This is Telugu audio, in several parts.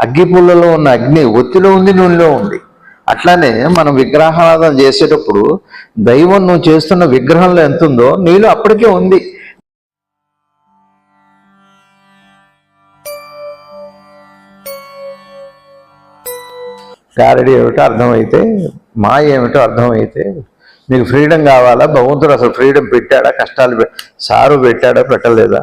అగ్గిపుల్లలో ఉన్న అగ్ని ఒత్తిలో ఉంది నూనెలో ఉంది. అట్లానే మనం విగ్రహారాధన చేసేటప్పుడు దైవం నువ్వు చేస్తున్న విగ్రహంలో ఎంత ఉందో నీలో అప్పటికే ఉంది. క్లారిటీ ఏమిటో అర్థమైతే మాయ ఏమిటో అర్థమైతే మీకు ఫ్రీడమ్ కావాలా? భగవంతుడు అసలు ఫ్రీడమ్ పెట్టాడా? కష్టాలు సారు పెట్టాడా? పెట్టలేదా?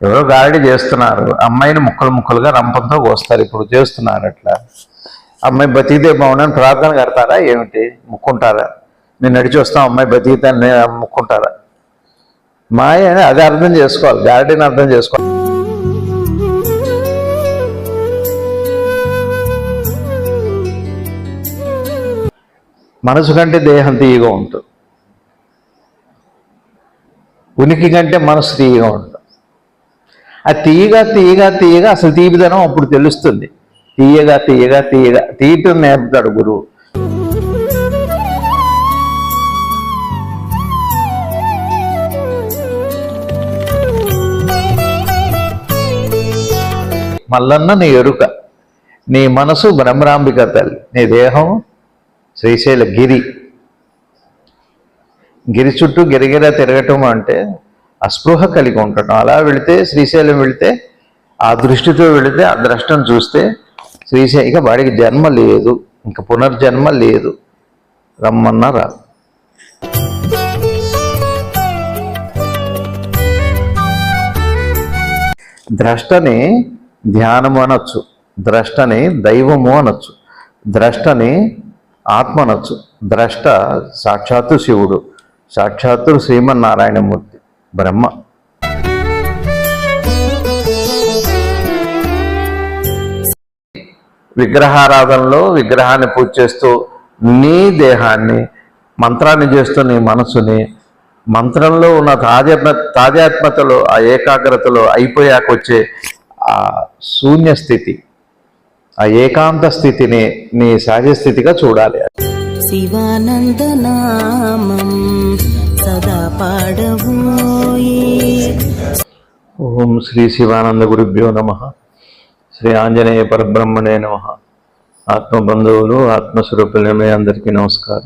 ఎవరో గారడి చేస్తున్నారు. అమ్మాయిని ముక్కలు ముక్కలుగా రంపంతో కోస్తారు. ఇప్పుడు చేస్తున్నారు అట్లా. అమ్మాయి బతికితే బాగుండని ప్రార్థన కడతారా? ఏమిటి? ముక్కుంటారా? నేను నడిచి వస్తాం అమ్మాయి బతికితే అని ముక్కుంటారా? మాయ అది అర్థం చేసుకోవాలి. గారడీని అర్థం చేసుకోవాలి. మనసు కంటే దేహం తీయగా ఉంటుంది ఉనికి కంటే మనసు తీయగా ఉంటుంది ఆ తీయగా తీయగా తీయగా అసలు తీపిదనం అప్పుడు తెలుస్తుంది. తీయగా తీయగా తీయగా. తీయటం నేర్పుతాడు గురువు. మల్లన్న నీ ఎరుక నీ మనసు బ్రహ్మరాంబిక తల్లి నీ దేహం శ్రీశైల గిరి. గిరి చుట్టూ గిరిగిర తిరగటం అంటే అస్పృహ కలిగి ఉండటం. అలా వెళితే శ్రీశైలం వెళితే ఆ దృష్టితో వెళితే ఆ ద్రష్టం చూస్తే శ్రీశైలం ఇక వాడికి జన్మ లేదు. ఇంకా పునర్జన్మ లేదు. రమ్మన్నా రాదు. ద్రష్టని ధ్యానము అనొచ్చు. ద్రష్టని దైవము అనొచ్చు. ద్రష్టని ఆత్మ అనొచ్చు. ద్రష్ట సాక్షాత్తు శివుడు. సాక్షాత్తు శ్రీమన్నారాయణమూర్తి. బ్రహ్మ. విగ్రహారాధనలో విగ్రహాన్ని పూజ చేస్తూ నీ దేహాన్ని మంత్రాన్ని చేస్తూ నీ మనసుని మంత్రంలో ఉన్న తాజాత్మ తాజాత్మతలో ఆ ఏకాగ్రతలో అయిపోయాక వచ్చే ఆ శూన్య స్థితి ఆ ఏకాంత స్థితిని నీ సహజ స్థితిగా చూడాలి. శివానందనామం సదా పాడవోయే ఓం శ్రీ శివానంద గురుభ్యో నమ. శ్రీ ఆంజనేయ పరబ్రహ్మణే నమ. ఆత్మబంధువులు ఆత్మస్వరూపులమే అందరికీ నమస్కారం.